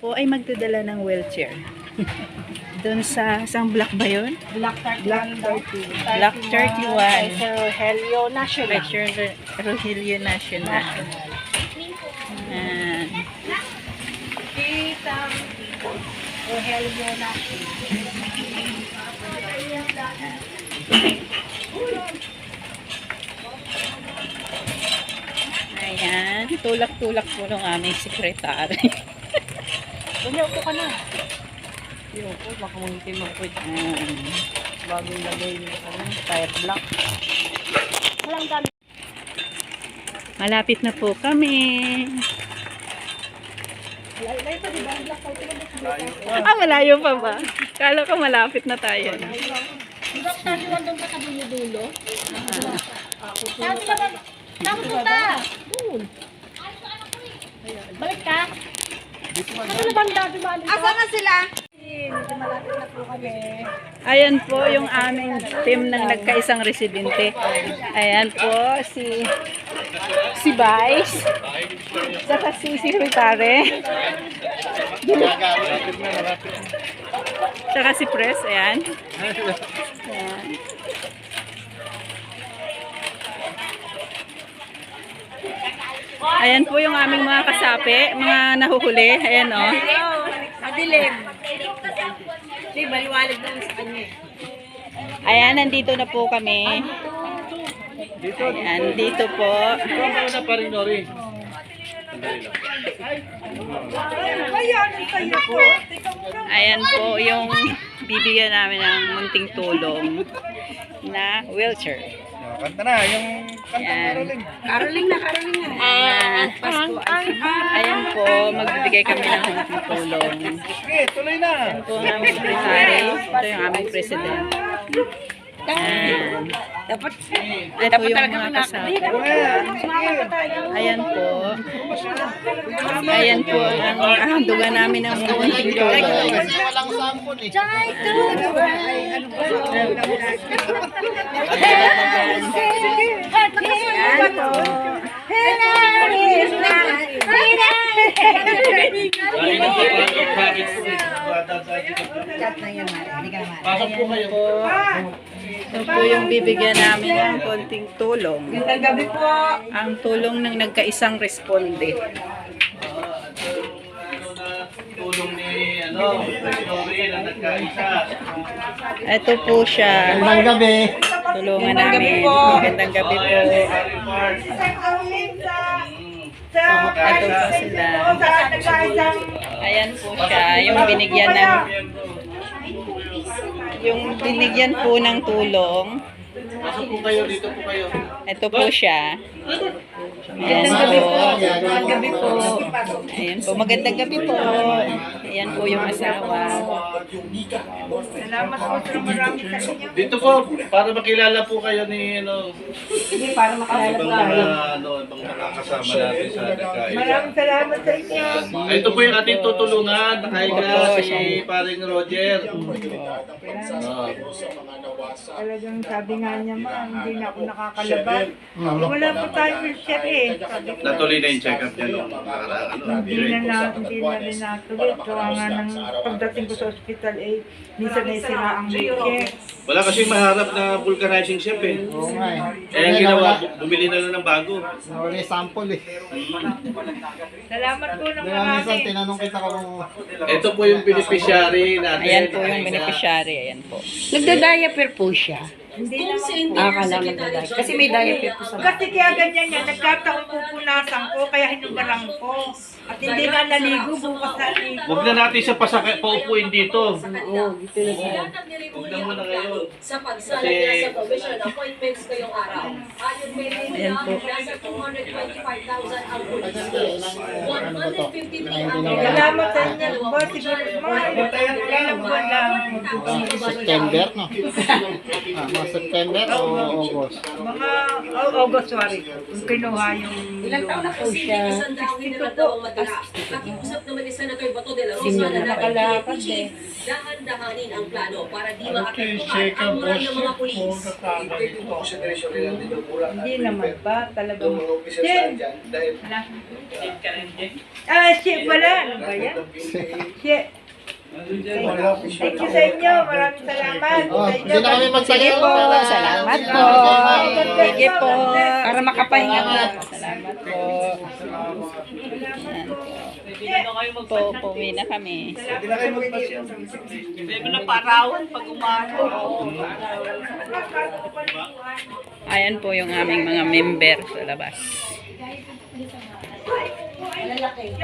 po ay magdadala ng wheelchair. Doon sa, isang block ba yun? Black 31. Block 31. Sir Helio National. Lecture Rogelio National. Ayan. Rogelio National. Ayan. Tulak-tulak po ng aming sekretary. Ganyan po ka na. Yung po, baka munti mo po. Ayan. Bagong lagay yung ano, tire block. Walang dami. Malapit na po kami. Lay pa, di ba? Ah, malayo pa ba? Kala ko malapit na tayo. Block 31 doon pa sa dulo-dulo. Sabi naman, saan punta? Doon. Balik ka. Ano na banda, di ba? Asa na sila? Medyo malapit na kami. Ayan po yung aming team ng nagkaisang residente. Ayan po si si Vice. Saka si Secretary. Saka si Press. Ayan. Ayan. Ayan po yung aming mga kasapi, mga nahuhuli. Ayan o. Oh. Madilim. Di, maliwalag naman sa kanya. Ayan, nandito na po kami. Ayan, dito po. na pa rin, Nori. Ayan po yung bibigyan namin ng munting tulong na wheelchair. Kanta na, yung kanta Yan. Caroling. Caroling na, caroling na. Ayan. Ayan po, magbibigay kami ng munting tulong. Sige, tuloy na. Ayan po ang aming secretary. Ito yung aming president. Dapat, Ito po yung mga kasama. Ayan. po. Ayan po ang kahandugan namin ng munting tulong. Walang sampon eh. Ayan po. Pasok po kayo. Ito po yung bibigyan namin ng konting tulong. Magandang gabi po. Ang tulong ng nagkaisang responde. Tulong ni, ano. Ito po siya. Magandang gabi. Tulungan namin. Magandang gabi po. Ito po sila. Ayan po siya. Yung binigyan ng yung binigyan po ng tulong. Pasok po kayo, dito po kayo. Ito po siya. Ayan po. Magandang gabi po. Ayan po. Magandang gabi po. Ayan po yung asawa. Salamat po sa marami sa inyo. Dito po, para makilala po kayo ni, ano, Hindi, para makalala ibang po. mga, ano, ibang makakasama natin sa nagkaisa. Maraming salamat sa inyo. Ah, Ito po yung ating tutulungan. Nakahiga Opo, si paring Roger. Ah. Talagang sabi nga niya, ma, hindi na ako nakakalabas. Wala po tayong wheelchair eh. Sabi ko, Natuloy na yung check-up niya nung nakaraan. Ano, hindi na, na, hindi na rin natuloy. Gawa nga ng pagdating ko sa hospital eh, minsan na sira ang wheelchair. Wala kasi maharap na vulcanizing ship eh. Oo nga eh. Eh, ang ginawa, bu- bumili na lang ng bago. Nawala yung sample eh. Salamat po ng Kaya minsan marami. tinanong kita kung Ito po yung beneficiary natin. Ayan po yung beneficiary. Ayan po. Nagda-diaper po siya. Hindi naman po. Akala nagda-diaper. Kasi may diaper po sa Kasi kaya ganyan yan, nagkataon pupunasan ko, kaya hinubarang ko. At hindi na naligo, bukas na ligo. Huwag na natin siya pasakay, paupuin dito. Oo, dito na siya. Huwag na muna kayo. sa pagsala niya sa commission appointments ngayong araw. Ayon kay Ayan po. nasa 225,000 ang police fees. 153 ang Salamat sa inyo, boss. Siguro mga ilang buwan lang. ah, September no? ah, mga September o August? Mga oh, August, sorry. Yung kinuha yung... Ilang taon na po siya? Isang dawin ang madala. Nakiusap naman ni Senator Bato de la Rosa na nakalakad dapat eh. dahan-dahanin ang plano para di maapektuhan ang mga ng mga pulis. Hindi naman ba? Talagang... Jen! Wala. Ah, shit pala. Ano ba yan? Shit. Thank you sa inyo. Maraming salamat. Oh, Sa hindi na kami Sige magsayaw. po, para- salamat po. Sige po. Para makapahinga po. Salamat po. Ayan po. Po, pauwi na kami. Bebe na parawan pag umaga. Ayan po yung aming mga member sa labas. Malalaki.